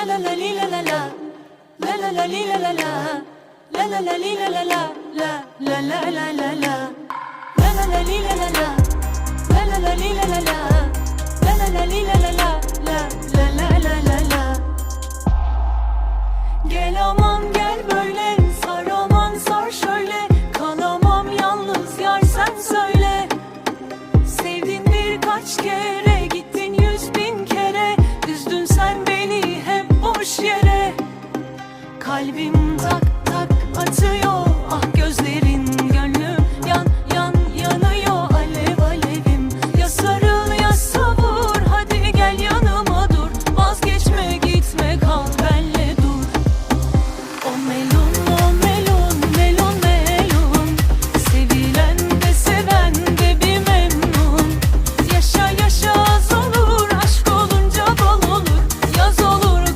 La la la li la la la. La la la li la la la. La la la li la la la. La la la la la la. La la la li la la la. La la la li la la la. La la la li la la la. La la la la la la. Gel aman gel böyle sar aman sar şöyle kalamam yalnız yar söyle sevdin birkaç kez kalbim tak